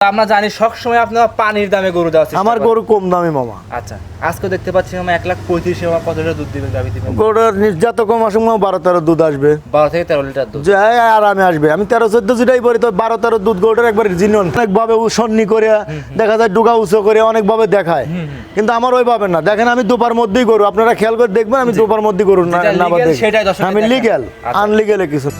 আমরা জানি সবসময় আপনার পানির দামে গরু দেওয়া আমার গরু কম দামে মামা। আচ্ছা আজকে দেখতে পাচ্ছি মামা এক লাখ পঁয়ত্রিশ মামা কত লিটার দুধ দিবেন গাভি দিবেন গরুর নির্যাত কম আসুক মামা বারো তেরো দুধ আসবে। বারো থেকে তেরো লিটার দুধ। যে আরামে আসবে। আমি তেরো চোদ্দ যেটাই পড়ি তো বারো তেরো দুধ গরুটার একবার জিনিয়ন অনেকভাবে সন্নি করে দেখা যায় ডুগা উঁচু করে অনেকভাবে দেখায়। কিন্তু আমার ওই ওইভাবে না। দেখেন আমি দুপার মধ্যেই গরু। আপনারা খেয়াল করে দেখবেন আমি দুপার মধ্যেই গরু না না সেটাই আমি। লিগেল আচ্ছা। আনলিগেলে কিছু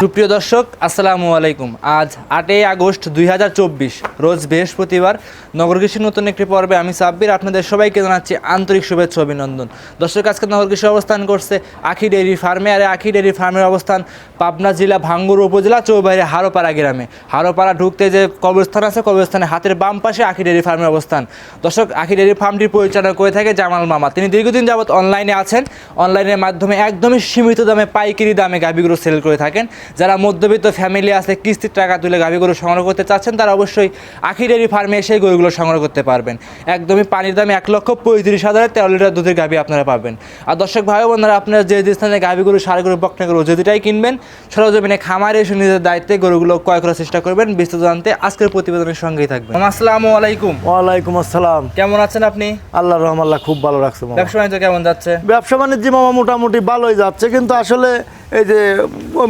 সুপ্রিয় দর্শক, আসসালামু আলাইকুম। আজ আটই আগস্ট দুই হাজার চব্বিশ, রোজ বৃহস্পতিবার নগর কৃষি নতুন একটি পর্বে আমি সাব্বির, আপনাদের সবাইকে জানাচ্ছি আন্তরিক শুভেচ্ছা অভিনন্দন। দর্শক, আজকে নগর কৃষি অবস্থান করছে আখি ডেয়ারি ফার্মে, আর আখি ডেয়ারি ফার্মের অবস্থান পাবনা জেলা ভাঙ্গুর উপজেলা চৌবাড়ি হারোপাড়া গ্রামে। হারোপাড়া ঢুকতে যে কবরস্থান আছে কবরস্থানে হাতের বাম পাশে আখি ডেয়ারি ফার্মের অবস্থান। দর্শক, আখি ডেয়ারি ফার্মটি পরিচালনা করে থাকে জামাল মামা। তিনি দীর্ঘদিন যাবৎ অনলাইনে আছেন। অনলাইনের মাধ্যমে একদমই সীমিত দামে পাইকারি দামে গাভিগুলো সেল করে থাকেন। যারা মধ্যবিত্ত ফ্যামিলি আছে কিস্তির টাকা তুলে গাভিগুলো সংগ্রহ করতে চাচ্ছেন তারা অবশ্যই আখি ডেয়ারি ফার্মে এসে গরুগুলো সংগ্রহ করতে পারবেন। একদমই পানির দামে এক লক্ষ পঁয়ত্রিশ হাজারে তেরো লিটার দুধের গাভি আপনারা পাবেন। আর দর্শক ভাই বোনেরা আপনারা যে যে স্থানে গাভিগুলো সারগুলো বকনাগুলো যেটাই কিনবেন সরজমিনে খামারে এসে নিজের দায়িত্বে গরুগুলো ক্রয় করার চেষ্টা করবেন। বিস্তারিত জানতে আজকের প্রতিবেদনের সঙ্গেই থাকবেন। আসসালামু আলাইকুম। ওয়ালাইকুম আসসালাম। কেমন আছেন আপনি? আল্লাহ রহম আল্লাহ খুব ভালো রাখছে ব্যবসা বাণিজ্য কেমন যাচ্ছে? ব্যবসা বাণিজ্য মামা মোটামুটি ভালোই যাচ্ছে কিন্তু আসলে এই যে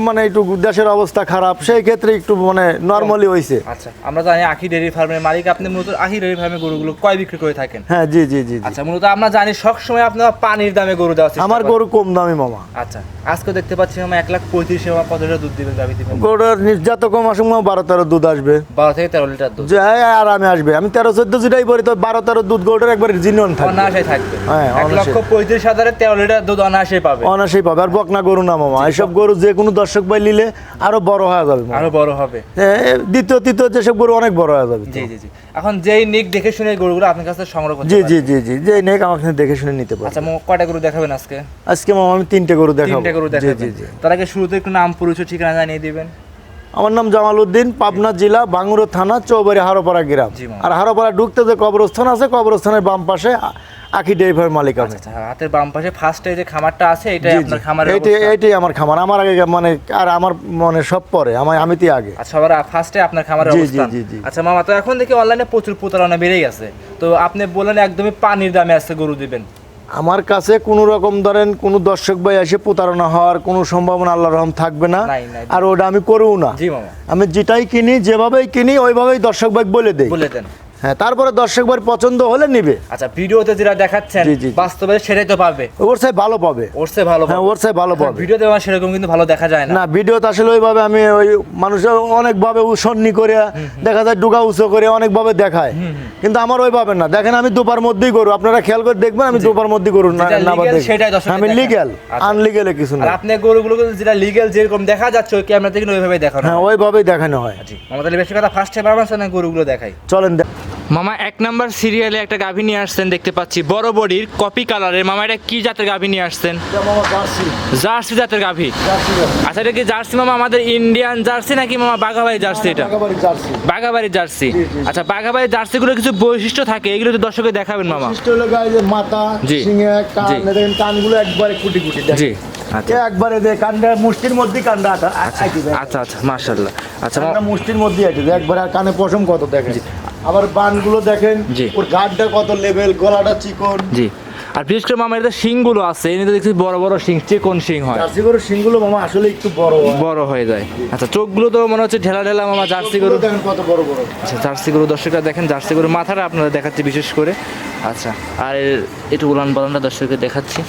মানে একটু দেশের অবস্থা খারাপ সেই ক্ষেত্রে একটু মানে নর্মালি হয়েছে আচ্ছা আমরা জানি আখি ডেয়ারি ফার্মের মালিক আপনি মূলত আখি ডেয়ারি ফার্মে গরুগুলো কয় বিক্রি করে থাকেন? হ্যাঁ জি জি জি। আচ্ছা মূলত আমরা জানি সবসময় আপনার পানির দামে গরু দেওয়া আমার গরু কম দামি মামা। আচ্ছা আজকে দেখতে পাচ্ছি মামা এক লাখ পঁয়ত্রিশ মামা কত লিটার দুধ দিবেন গাভি দিবেন। গরুর নির্যাত কম আসুক মামা বারো তেরো দুধ আসবে। বারো থেকে তেরো লিটার দুধ। যে আরামে আসবে। আমি তেরো চোদ্দ যেটাই পড়ি তো বারো তেরো দুধ গরুটার একবার জিনিয়ন থাকবে। অনায়াসে থাকবে। হ্যাঁ, এক। লক্ষ পঁয়ত্রিশ হাজারে তেরো লিটার দুধ অনায়াসে পাবে। অনাসেই পাবে। আর বকনা গরু না মামা এইসব গরু যে কোনো দর্শক ভাই নিলে আরও বড় হয়ে যাবে আরও বড় হবে। এ, দ্বিতীয় তৃতীয় যেসব গরু অনেক বড় হয়ে যাবে জি জি জি। এখন যেই নিক দেখে শুনে গরুগুলো আপনার কাছে সংগ্রহ করতে জি। জি জি জি যে নেক আমাকে দেখে শুনে নিতে পারবে। আচ্ছা কয়টা গরু দেখাবেন আজকে? আজকে মামা আমি তিনটে গরু দেখাবো। তিনটে গরু জি জি জি। তার আগে শুরুতে একটু নাম পরিচয় ঠিকানা জানিয়ে দিবেন। আমার নাম জামাল উদ্দিন পাবনা জেলা বাঙ্গুরো থানা চৌবাড়ি হারোপাড়া গ্রাম। আর হারোপাড়া ঢুকতে যে কবরস্থান আছে কবরস্থানের বাম পাশে ডেইভার মালিক আমি। আচ্ছা হাতের বাম পাশে ফার্স্টে যে খামারটা আছে এটাই আপনার অবস্থান। এইটাই আমার খামার। আমার আগে মানে আর আমার মানে সব পরে। আমার আগে। আচ্ছা সবার ফার্স্টে আপনার খামারের অবস্থান। আচ্ছা মামা তো এখন দেখি অনলাইনে প্রচুর প্রতারণা বেড়ে গেছে তো আপনি বললেন একদমই পানির দামে আসছে গরু দিবেন। আমার কাছে কোনো রকম ধরেন কোনো দর্শক ভাই এসে প্রতারণা হওয়ার কোনো সম্ভাবনা আল্লাহ রহম থাকবে না। আর ওটা আমি করব না। আমি যেটাই কিনি যেভাবেই কিনি ওইভাবেই দর্শক ভাই বলে দেই। বলে দেন। হ্যাঁ তারপরে দর্শক ভাই পছন্দ হলে নিবে। আচ্ছা ভিডিওতে যেটা দেখাচ্ছেন। বাস্তবে সেটাই তো পাবে। ওর সাথে ভালো পাবে। ওর চেয়ে ভালো হ্যাঁ ওর সাথে ভালো পাবে। ভিডিওতে আমার সেরকম কিন্তু ভালো দেখা যায় না। না ভিডিওতে আসলে ওইভাবে আমি ওই মানুষের অনেকভাবে সন্নি করে দেখা যায় ডুগা উঁচু করে অনেকভাবে দেখায়। কিন্তু আমার ওইভাবে না। দেখেন আমি দুপার মধ্যেই গরু। আপনারা খেয়াল করে দেখবেন আমি দুপার মধ্যেই গরু না না সেটাই দর্শকদের আমি। লিগেল আচ্ছা। কিছু না। আপনি গরুগুলো যেটা লিগ্যাল যেরকম দেখা যাচ্ছে ওই ক্যামেরা থেকে ওইভাবে দেখানো হ্যাঁ ওইভাবেই দেখানো হয়। তাহলে বেশি কথা ফার্স্টে পারবেন না গরুগুলো দেখাই। চলেন মামা এক নাম্বার সিরিয়ালে একটা গাভী নিয়ে আসছেন দেখতে পাচ্ছি। বড় বডির কপি কালারের। মামা এটা কি জাতের গাভী নিয়ে আসছেন? জার্সি। জাতের গাভী? আচ্ছা এটা কি জার্সি মামা আমাদের ইন্ডিয়ান জার্সি নাকি মামা বাঘাবাড়ি জার্সি এটা? বাঘাবাড়ি জার্সি। আচ্ছা বাঘাবাড়ি জার্সিগুলো কিছু বৈশিষ্ট্য থাকে এগুলো তো দর্শকে দেখাবেন মামা। মাথা জি। কানগুলো একবারে কুটি কুটি জি আচ্ছা। একবারে দে কানটা মুষ্টির মধ্যে কানটা আটা আচ্ছা আচ্ছা মার্শাল্লাহ আচ্ছা মুষ্টির মধ্যে দেয়, একবারে আর কানে পশম কত দেখেন। আবার বানগুলো দেখেন। ওর গাঢ়টা কত লেভেল গলাটা চিকন। জি। আর বিশেষ করে মামা এটা শিংগুলো আছে এনে তো দেখছি বড় বড় শিং চিকন শিং হয়। জার্সি গরুর শিংগুলো মামা আসলে একটু বড় হয়। বড় হয়ে যায়। আচ্ছা চোখগুলো তো মনে হচ্ছে ঢেলা ঢেলা মামা জার্সি গরু দেখেন কত বড় বড়। আচ্ছা জার্সি গরু দর্শকরা দেখেন জার্সি গরুর মাথাটা আপনারা দেখাচ্ছি বিশেষ করে। আচ্ছা আর একটু উলান পালানটা দর্শককে দেখাচ্ছি।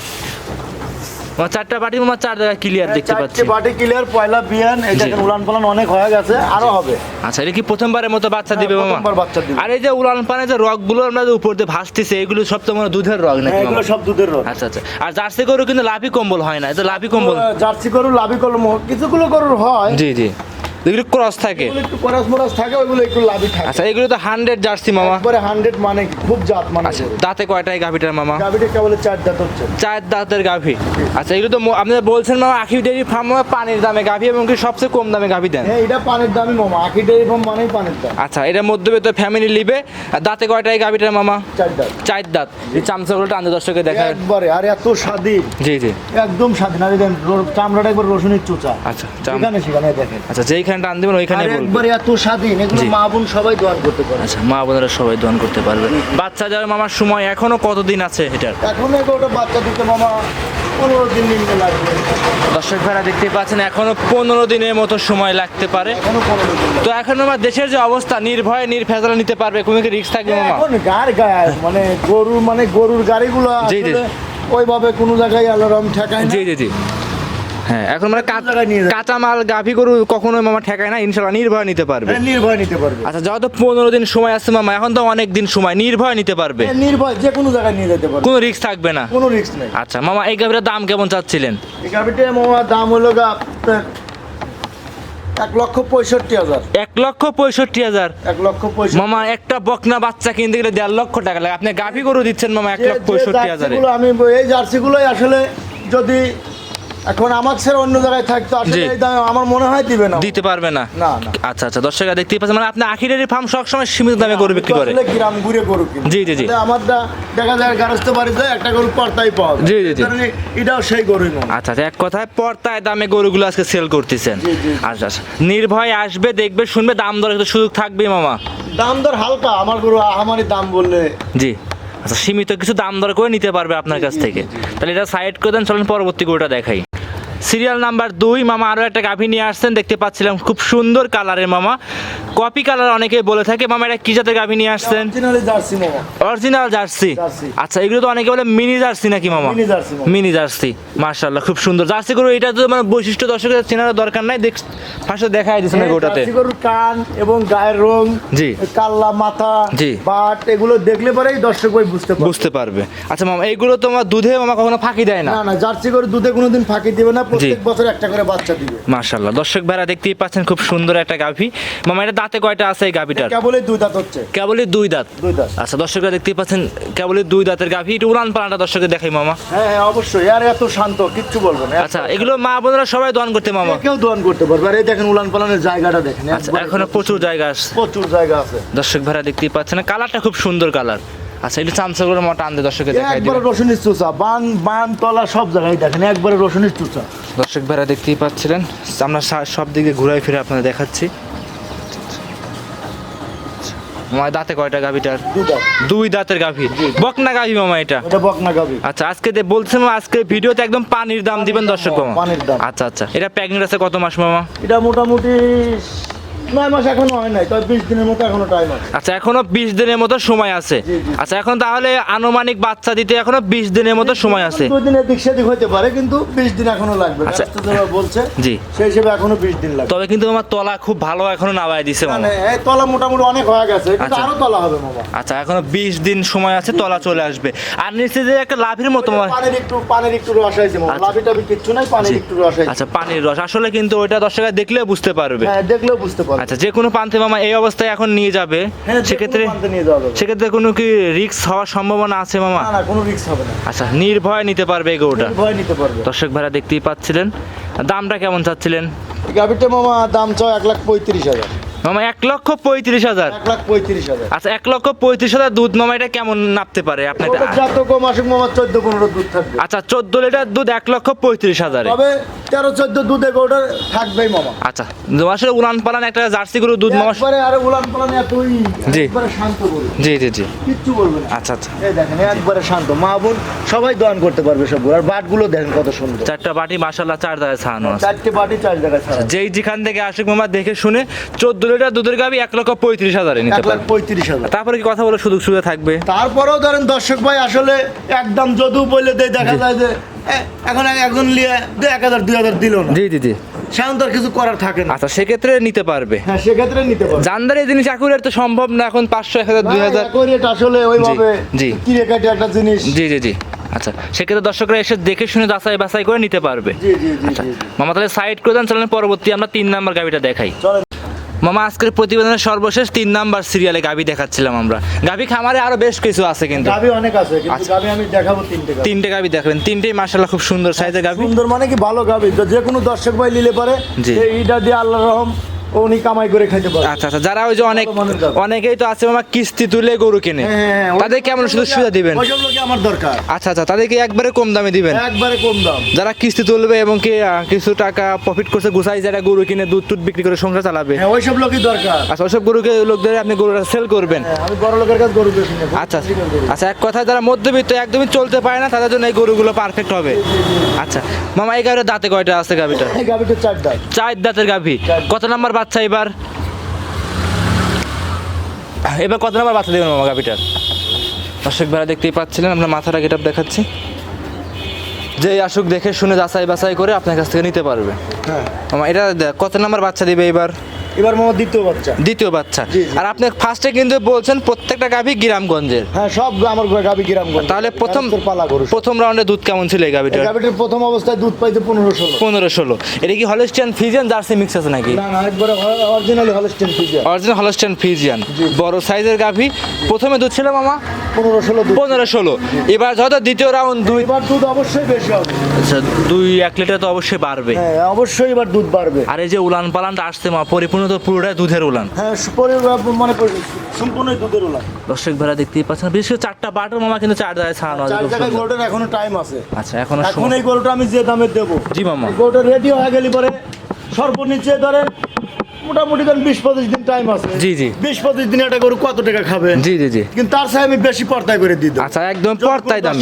চারটা বাটি আমার চার জায়গায় ক্লিয়ার দেখতে পাচ্ছি। বাটি ক্লিয়ার পয়লা বিয়ান এই। দেখেন উলান পালান অনেক হয়ে গেছে আরও হবে। আচ্ছা এটা কি প্রথমবারের মতো বাচ্চা দিবে হ্যাঁ, মামা? প্রথমবার বাচ্চা দিবে। আর এই যে উলান পানে যে রগগুলো আমরা যে উপর দিয়ে ভাসতেছে এগুলো সব তো মানে দুধের রগ নাকি হ্যাঁ, এগুলো সব দুধের রোগ। আচ্ছা আচ্ছা। আর জার্সি গরু কিন্তু লাভি কম্বল হয় না এটা লাভি কম্বল। জার্সি গরু লাভি কলম কিছুগুলো গরুর হয়। জি জি। এগুলো ক্রস থাকে। একটু করাস মরাস থাকে ওইগুলো একটু থাকে। আচ্ছা এগুলো তো হান্ড্রেড জার্সি মামা। একবারে হান্ড্রেড মানে খুব জাত মানে আচ্ছা দাঁতে কয়টাই গাভিটার মামা? গাভিটা কেবল চার দাঁত হচ্ছে। চার দাঁতের গাভি। আচ্ছা এগুলো তো আপনি বলছেন মামা আখি ডেয়ারি ফার্ম পানির দামে গাভি এবং কি সবচেয়ে কম দামে গাভি দেন? হ্যাঁ এটা পানির দামই মামা। আখি ডেয়ারি ফার্ম মানেই পানির দাম। আচ্ছা এটা মধ্যবিত্ত ফ্যামিলি লিবে আর দাঁতে কয়টাই গাভিটার মামা? চার দাঁত। চার দাঁত। এই চামচাগুলো টান দর্শকে দেখায় একবারে আর এত স্বাধীন। জি জি। একদম স্বাধীন। আর চামড়াটা একবার রসুনের চোচা। আচ্ছা এখানে সেখানে দেখেন। আচ্ছা যেইখানে টান দেবেন ওইখানে একবারে এত স্বাধীন এগুলো মা বোন সবাই দোয়ান করতে পারে আচ্ছা মা বোনেরা সবাই দোয়ান করতে পারবে। বাচ্চা যাওয়ার মামার সময় এখনও কতদিন আছে এটার? এখন এগুলোটা বাচ্চা দিতে মামা পনেরো দিন নিতে লাগবে। দর্শক ভাড়া দেখতে পাচ্ছেন এখনও পনেরো দিনের মতো সময় লাগতে পারে। তো এখন আমার দেশের যে অবস্থা নির্ভয়ে নির্ভেজালা নিতে পারবে কোনো কি রিস্ক থাকবে মামা? এখন গার গায়ে মানে গরুর মানে গরুর গাড়িগুলো ওইভাবে কোনো জায়গায় অ্যালার্ম ঠেকায় না। জি জি জি। হ্যাঁ এখন মানে? কাঁচা মাল গাভি গরু কখনোই মামা ঠেকায় না ইনশাল্লাহ নির্ভয় নিতে পারবে। হ্যাঁ, নির্ভয় নিতে পারবে। আচ্ছা যাও তো পনেরো দিন সময় আছে মামা এখন তো অনেক দিন সময় নির্ভয় নিতে পারবে। হ্যাঁ, নির্ভয় যে কোনো জায়গায় নিয়ে যেতে পারবে। কোনো রিস্ক থাকবে না। কোনো রিস্ক নেই। আচ্ছা মামা এই গাভিটার দাম কেমন চাচ্ছিলেন? এই গাভিটার মামা দাম হলো আপনার এক লক্ষ পঁয়ষট্টি হাজার। এক লক্ষ পঁয়ষট্টি হাজার? এক লক্ষ মামা একটা বকনা বাচ্চা কিনতে গেলে দেড় লক্ষ টাকা লাগে। আপনি গাভি গরু দিচ্ছেন মামা এক লক্ষ পঁয়ষট্টি হাজার। আমি এই জার্সিগুলোই আসলে যদি এখন আমার ছেড়ে অন্য জায়গায় থাকতো আসলে এই দামে আমার মনে হয় দিবে না। দিতে পারবে না। আচ্ছা আচ্ছা দর্শকরা দেখতেই পাচ্ছেন মানে আপনি আখিরের ফার্ম সবসময় সীমিত দামে গরু বিক্রি করে। গ্রাম ঘুরে গরু জি, জি, জি। আমারটা দেখা যায় গারস্থ বাড়িতে একটা গরু পর্তাই পাওয়া জি, জি, জি। এটাও সেই গরুই মনে আচ্ছা আচ্ছা এক কথায় পর্তায় দামে গরুগুলো আজকে সেল করতেছেন। আচ্ছা আচ্ছা নির্ভয় আসবে দেখবে শুনবে দাম দর একটু সুযোগ থাকবে মামা। দাম দর হালকা আমার গরু আমারই দাম বললে জি। আচ্ছা সীমিত কিছু দাম দর করে নিতে পারবে আপনার কাছ থেকে। তাহলে এটা সাইড করে দেন চলেন পরবর্তী গরুটা দেখাই। সিরিয়াল নাম্বার দুই মামা আরও একটা গাভী নিয়ে আসছেন দেখতে পাচ্ছিলাম খুব সুন্দর কালারের মামা। কপি কালার অনেকে বলে থাকে মামা এটা কি জাতের গাভী নিয়ে আসছেন? Originally jersey. আচ্ছা এগুলো তো অনেকে বলে মিনি জার্সি নাকি মামা? মিনি জার্সি মার্শাল্লাহ খুব সুন্দর। জার্সি গরু এটা তো মানে বৈশিষ্ট্য দর্শকের চেনার দরকার নাই দেখ ফার্স্টে দেখাই দিচ্ছেন হ্যাঁ, গোটাতে কান এবং গায়ের রং জি। কাল্লা মাথা জি। বাট এগুলো দেখলে পরেই দর্শক ভাই বুঝতে বুঝতে পারবে। আচ্ছা মামা এইগুলো তোমার দুধে মামা কখনো ফাঁকি দেয় না? না না জার্সি গরু দুধে কোনোদিন ফাঁকি দিবে না প্রত্যেক বছর একটা করে বাচ্চা দিবে। মার্শাল্লাহ দর্শক ভাইরা দেখতেই পাচ্ছেন খুব সুন্দর একটা গাভী। মামা এটা দাঁতে কয়টা আছে এই গাভীটার? কেবলই দুই দাঁত হচ্ছে। কেবলই দুই দাঁত? দুই দাঁত। আচ্ছা দর্শকরা দেখতেই পাচ্ছেন কেবলই দুই দাঁতের গাভী। একটু উড়ান পালাটা দর্শকের দেখাই মামা। হ্যাঁ হ্যাঁ অবশ্যই। আর এত শান্ত কিচ্ছু বলব না। আচ্ছা এগুলো মা বোনেরা সবাই দোয়ান করতে মামা? কেউ দোয়ান করতে পারবে। আর এই দেখেন উলান পালানের জায়গাটা দেখেন। আচ্ছা এখনও প্রচুর জায়গা আছে। প্রচুর জায়গা আছে। দর্শক ভাইরা দেখতেই পাচ্ছেন। কালারটা খুব সুন্দর কালার। আচ্ছা এটা চামচাগুলো মোটা আনতে দর্শকের দেখাই একবারে দিবেন। রসুনের চুচা বান বান তলা সব জায়গায় দেখেন একবারে রসুনের চুচা দর্শক ভাইরা দেখতেই পাচ্ছিলেন আমরা সব দিকে ঘুরাই ফিরে আপনাদের দেখাচ্ছি। মামা দাঁতে কয়টা গাভিটার দুই দাঁতের গাভি। বকনা গাভি মামা এটা? এটা বকনা গাবি আচ্ছা আজকে যে বলছেন আজকে ভিডিওতে একদম পানির দাম দিবেন দর্শক মামা। পানির দাম। আচ্ছা আচ্ছা এটা প্রেগনেন্ট আছে কত মাস মামা? এটা মোটামুটি নয় মাস এখনও হয় নাই তবে বিশ দিনের মতো এখনও টাইম আছে। আচ্ছা এখনও বিশ দিনের মতো সময় আছে। জি, জি। আচ্ছা এখন তাহলে আনুমানিক বাচ্চা দিতে এখনও বিশ দিনের মতো সময় আছে। দুই দিনের দিক সেদিক হতে পারে কিন্তু বিশ দিন এখনও লাগবে। আচ্ছা। যারা বলছে জি। সেই হিসেবে এখনও বিশ দিন লাগবে। তবে কিন্তু আমার তলা খুব ভালো এখনও নামায় দিছে মানে এই তলা মোটামুটি অনেক হয়ে গেছে কিন্তু আচ্ছা। আরও তলা হবে মামা। আচ্ছা এখনও বিশ দিন সময় আছে তলা চলে আসবে। আর নিচে যে একটা লাভের মতো পানির একটু পানির একটু রস আছে মামা। আচ্ছা। লাভি টাভি কিচ্ছু নাই পানির একটু রস আছে আচ্ছা পানির রস। আসলে কিন্তু ওইটা দর্শকরা দেখলে বুঝতে পারবে। হ্যাঁ দেখলেও বুঝতে পারবে। আচ্ছা যে কোনো প্রান্তে মামা এই অবস্থায় এখন নিয়ে যাবে হ্যাঁ সেক্ষেত্রে। সেক্ষেত্রে কোনো কি রিস্ক হওয়ার সম্ভাবনা আছে মামা? না কোনো রিস্ক হবে না। আচ্ছা নির্ভয় নিতে পারবে এই গরুটা। ভয় নিতে পারবে। দর্শক ভাড়া দেখতেই পাচ্ছিলেন। দামটা কেমন চাচ্ছিলেন? গাভিটা মামা দাম চাও এক লাখ পঁয়ত্রিশ হাজার। মামা এক লক্ষ পঁয়ত্রিশ হাজার? এক লাখ পঁয়ত্রিশ হাজার। আচ্ছা এক লক্ষ পঁয়ত্রিশ হাজার দুধ মামা এটা কেমন নাপতে পারে আপনার যত কম আসুক মামা চোদ্দ পনেরো দুধ থাকবে। আচ্ছা চোদ্দ লিটার দুধ এক লক্ষ পঁয়ত্রিশ হাজারে। তবে তেরো চোদ্দ দুধে গরুটার থাকবেই মামা। আচ্ছা আসলে উলান পালান একটা জার্সি গরু দুধ মামা একবারে আরে উলান পালান এতই জি। একবারে শান্ত গরু। জি জি জি। কিচ্ছু বলবে না। আচ্ছা আচ্ছা। এই দেখেন একবারে শান্ত। মা বোন সবাই দোয়ান করতে পারবে সব গরু। আর বাটগুলো দেখেন কত সুন্দর। চারটা বাটি মাসাল্লাহ চার জায়গায় ছাড়ানো আছে। চারটে বাটি চার জায়গায় ছাড়া যেই যেখান থেকে আশিক মামা দেখে শুনে চোদ্দ লিটার দুধের গাবি এক লক্ষ পঁয়ত্রিশ হাজারে নিতে পারবে। পঁয়ত্রিশ হাজার। তারপরে কি কথা বলে সুযোগ সুবিধা থাকবে? তারপরেও ধরেন দর্শক ভাই আসলে একদম যদু বলে দেয় দেখা যায় যে এখন এক- একজন নিয়ে দু এক হাজার দুই হাজার দিল না। জি জি জি। তো আর কিছু করার থাকে না। আচ্ছা সেক্ষেত্রে নিতে পারবে। হ্যাঁ সেক্ষেত্রে নিতে পারবে। জানদারি জিনিস একুরেট তো সম্ভব না এখন পাঁচশো এক হাজার দুই হাজার। আসলে ওইভাবে জি। কিরে কাটে একটা জিনিস। জি জি জি। আচ্ছা সেক্ষেত্রে দর্শকরা এসে দেখে শুনে যাচাই বাছাই করে নিতে পারবে। আচ্ছা। মামা তাহলে সাইড করে দেন চলেন পরবর্তী আমরা তিন নাম্বার গাড়িটা দেখাই। মামা আজকের প্রতিবেদনের সর্বশেষ তিন নাম্বার সিরিয়ালে গাভি দেখাচ্ছিলাম আমরা। গাভি খামারে আরও বেশ কিছু আছে কিন্তু। গাবি অনেক আছে কিন্তু গাবি আমি দেখাবো তিনটে গাবি তিনটে গাভি দেখবেন। তিনটেই মাশাআল্লাহ খুব সুন্দর সাইজের গাভি। সুন্দর মানে কি ভালো গাবি যে কোনো দর্শক ভাই নিলে পারে। যে এইটা দিয়ে আল্লাহর রহম। উনি কামাই করে খাইতে পারে। আচ্ছা আচ্ছা যারা ওই যে অনেক। অনেকেই তো আছে মামা কিস্তি তুলে গরু কিনে। হ্যাঁ, হ্যাঁ, হ্যাঁ, তাদের কেমন সুযোগ সুবিধা দিবেন? ওইসব লোকে আমার দরকার। আচ্ছা আচ্ছা তাদেরকে একবারে কম দামে দিবেন? একবারে কম দাম। যারা কিস্তি তুলবে এবং কি কিছু টাকা প্রফিট করছে গুছাই যারা গরু কিনে দুধ টুধ বিক্রি করে সংসার চালাবে। হ্যাঁ ওইসব লোকই দরকার। আচ্ছা ওইসব গরুকে লোকদের আপনি গরুটা সেল করবেন। আমি বড় লোকের কাছে গরু বেশি আচ্ছা আচ্ছা এক কথায় যারা মধ্যবিত্ত একদমই চলতে পারে না তাদের জন্য এই গরুগুলো পারফেক্ট হবে। আচ্ছা মামা এই গাড়ির দাঁতে কয়টা আছে গাভিটা এই চার দাম চার দাঁতের গাভি। কত নাম্বার বাচ্চা এবার। এবার কত নাম্বার বাচ্চা দেবেন মামা গাভিটার? দর্শক ভাড়া দেখতেই পাচ্ছিলেন আপনার মাথাটা গেট দেখাচ্ছি। যে আসুক দেখে শুনে যাচাই বাছাই করে আপনার কাছ থেকে নিতে পারবে। হ্যাঁ। মামা এটা কত নাম্বার বাচ্চা দিবে এবার? এবার মামা দ্বিতীয় বাচ্চা। দ্বিতীয় বাচ্চা। আর আপনি ফার্স্টে কিন্তু বলছেন প্রত্যেকটা গাভি গ্রামগঞ্জের। হ্যাঁ সব আমার গাবি গ্রাম তাহলে প্রথম পালা গরু প্রথম রাউন্ডে দুধ কেমন ছিল এই গাভিটার? গাবিটির প্রথম অবস্থায় দুধ পাইছে পনেরো ষোলো। পনেরো ষোলো। এটা কি হলস্টিয়ান ফিজিয়ান জার্সি মিক্স আছে নাকি? না না একবারে originally Holstein Friesian original Holstein Friesian বড় সাইজের গাভি। প্রথমে দুধ ছিল মামা? পনেরো ষোলো পনেরো ষোলো। এবার হয়তো দ্বিতীয় রাউন্ড দুই এবার দুধ অবশ্যই বেশি হবে। আচ্ছা দুই এক লিটার তো অবশ্যই বাড়বে। হ্যাঁ অবশ্যই এবার দুধ বাড়বে। আর এই যে উলান পালানটা আসছে মা পরিপূর্ণ তো পুরোটাই দুধের উলান। হ্যাঁ সুপরি মানে সম্পূর্ণ দুধের ওলা দর্শক ভাড়া দেখতেই পাচ্ছেন বিশেষ করে চারটা বাটার মামা কিন্তু চার জায়গায় ছাড়ানো আছে চার জায়গায়। গরুটার এখনও টাইম আছে। আচ্ছা এখনও এখন এই গরুটা আমি যে দামে দেবো। জি মামা। গরুটা রেডি হয়ে গেলে পরে সর্বনিচে ধরেন মোটামুটি ধরেন বিশ পঁচিশ দিন টাইম আছে। জি, জি। বিশ পঁচিশ দিন একটা গরু কত টাকা খাবে? জি জি জি। কিন্তু তার সাথে আমি বেশি পর্দায় করে দিই আচ্ছা একদম পর্তায় দামে।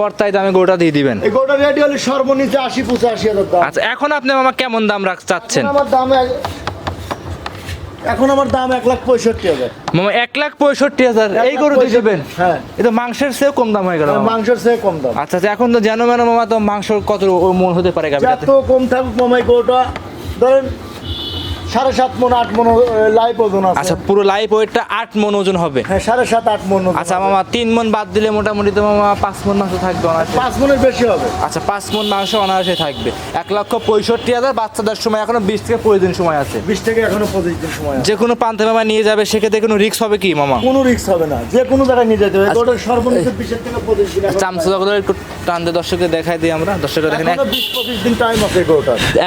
পর্তায় দামে গরুটা দিয়ে দিবেন। এই গরুটা রেডি হলে সর্বনিচে আশি পঁচাশি হাজার দাম। আচ্ছা এখন আপনি মামা কেমন দাম রাখ চাচ্ছেন? আমার দাম এখন আমার দাম এক লাখ পঁয়ষট্টি হাজার। মামা এক লাখ পঁয়ষট্টি হাজার। এই গরু দিয়ে দেবেন হ্যাঁ। এটা মাংসের চেয়েও কম দাম হয়ে গেল মাংসের চেয়ে কম দাম। আচ্ছা আচ্ছা এখন তো জানো মেনো মামা তো মাংস কত মন হতে পারে যত কম থাকুক মামাই গরুটা ধরেন সাড়ে সাত মন আট মন লাইভ ওজন আছে। আচ্ছা পুরো লাইফ ওয়েটটা আট মন ওজন হবে। হ্যাঁ সাড়ে সাত আট মন আচ্ছা মামা তিন মন বাদ দিলে মোটামুটি তো মামা পাঁচ মন মাংস থাকবে অনায়াসে। পাঁচ মনের বেশি হবে। আচ্ছা পাঁচ মন মাংস অনায়াসে থাকবে। এক লক্ষ পঁয়ষট্টি হাজার বাচ্চাদের সময় এখনও বিশ থেকে পঁচিশ দিন সময় আছে। বিশ থেকে এখনও পঁচিশ দিন সময় যে কোনো পান্তে মামা নিয়ে যাবে সেক্ষেত্রে কোনো রিস্ক হবে কি মামা? কোনো রিস্ক হবে না। যে কোনো জায়গায় নিয়ে যেতে হবে। গরুটার সর্বনিম্ন বিশের থেকে পঁচিশ দিন এখন চামচা জগতের একটু টান দিয়ে দেখাই দিই আমরা। দর্শকরা দেখেন বিশ পঁচিশ দিন টাইম আছে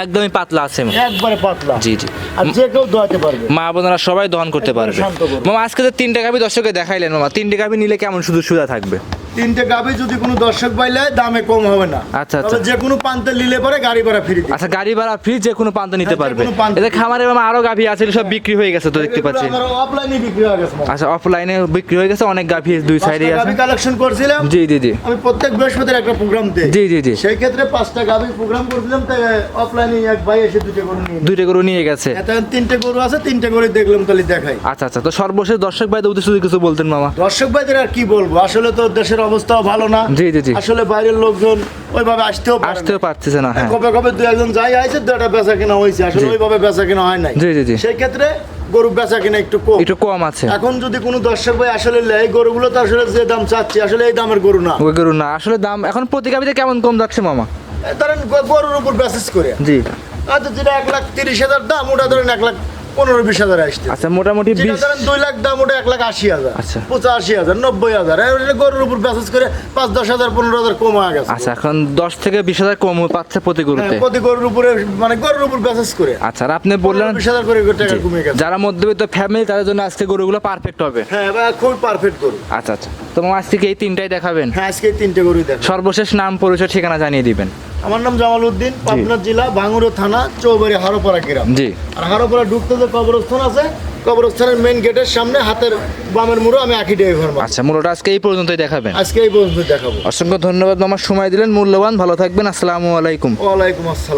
একদমই পাতলা আছে। একবারে পাতলা। জি জি। আর যে কেউ দোয়াতে পারবে। মা বোনেরা সবাই দহন করতে পারবে। মামা আজকে যে তিনটে গাভি দর্শকে দেখাইলেন মামা তিনটে গাভি নিলে কেমন শুধু সুবিধা থাকবে? তিনটে গাবি যদি কোনো দর্শক পাইলে দামে কম হবে না। আচ্ছা, আচ্ছা। যে কোনো পান্তে নিলে পরে গাড়ি ভাড়া ফ্রি আচ্ছা গাড়ি ভাড়া ফ্রি যে কোনো পান্তা নিতে হ্যাঁ, পারবে। এদের খামারে মামা আরও গাভি আছে সব বিক্রি হয়ে গেছে তো দেখতে পাচ্ছি। আমার অফলাইনে বিক্রি হয়ে গেছে। আচ্ছা অফলাইনে বিক্রি হয়ে গেছে অনেক গাভি দুই সাইডে আছে। গাবি কালেকশন করছিলাম। জি জি জি। আমি প্রত্যেক বৃহস্পতির একটা প্রোগ্রাম দিই। জি জি জি। সেই ক্ষেত্রে পাঁচটা গাবি প্রোগ্রাম করছিলাম তাই অফলাইনে এক ভাই এসে দুটো গরু নিয়ে। দুইটা গরু নিয়ে গেছে। এখন তিনটে গরু আছে তিনটে গরু দেখলাম তাহলে দেখাই। আচ্ছা আচ্ছা। তো সর্বশেষ দর্শক ভাইদের উদ্দেশ্যে কিছু বলতেন মামা। দর্শক ভাইদের আর কি বলব? আসলে তো দেশের অবস্থাও ভালো না। জি, জি, জি। আসলে বাইরের লোকজন ওইভাবে আসতেও আসতেও। পারতেছে না হ্যাঁ। কবে কবে দু একজন যাই আইছে দু একটা বেচা কেনা হয়েছে আসলে ওইভাবে বেচা কেনা হয় নাই। জি, জি, জি। সেই ক্ষেত্রে গরু বেচা কেনা একটু কম। একটু কম আছে। এখন যদি কোনো দর্শক ভাই আসলে লেয় গরুগুলো তো আসলে যে দাম চাচ্ছি আসলে এই দামের গরু না। ওই গরু না। আসলে দাম এখন প্রতি গাভিতে কেমন কম যাচ্ছে মামা? ধরেন গরুর উপর বেসিস করে। জি। হয়তো যেটা এক লাখ তিরিশ হাজার দাম ওটা ধরেন এক লাখ পনেরো বিশ হাজার আসছে। আচ্ছা মোটামুটি দুই লাখ দাম ওটা এক লাখ আশি হাজার। আচ্ছা। পঁচাশি হাজার নব্বই হাজার। গরুর উপর করে পাঁচ দশ হাজার পনেরো হাজার কম হয়ে গেছে। আচ্ছা এখন দশ থেকে বিশ হাজার কম পাচ্ছে প্রতি হ্যাঁ, গরুতে? প্রতি গরুর উপরে মানে গরুর উপর করে। আচ্ছা আর আপনি বললেন বিশ হাজার করে টাকা কমে গেছে। যারা মধ্যবিত্ত ফ্যামিলি তাদের জন্য আজকে গরুগুলো পারফেক্ট হবে। হ্যাঁ এবার পারফেক্ট গরু। আচ্ছা আচ্ছা। তো মামা আজকে এই তিনটাই দেখাবেন? হ্যাঁ আজকে এই তিনটে গরুই দেখো সর্বশেষ নাম পরিচয় ঠিকানা জানিয়ে দিবেন। আমার নাম জামাল উদ্দিন পাবনা জেলা বাঙুরো থানা চৌবাড়ি হারোপাড়া গ্রাম। জি। আর হারোপাড়া ঢুকতে যে কবরস্থান আছে কবরস্থানের মেইন গেটের সামনে হাতের বামের মুড়ো আমি আঁকি ডেয়ে ঘর আচ্ছা মূলত আজকে এই পর্যন্তই দেখাবেন। আজকে এই পর্যন্ত দেখাবো। অসংখ্য ধন্যবাদ আমার সময় দিলেন মূল্যবান। ভালো থাকবেন। আসসালামু আলাইকুম। ওয়ালাইকুম আসসালাম।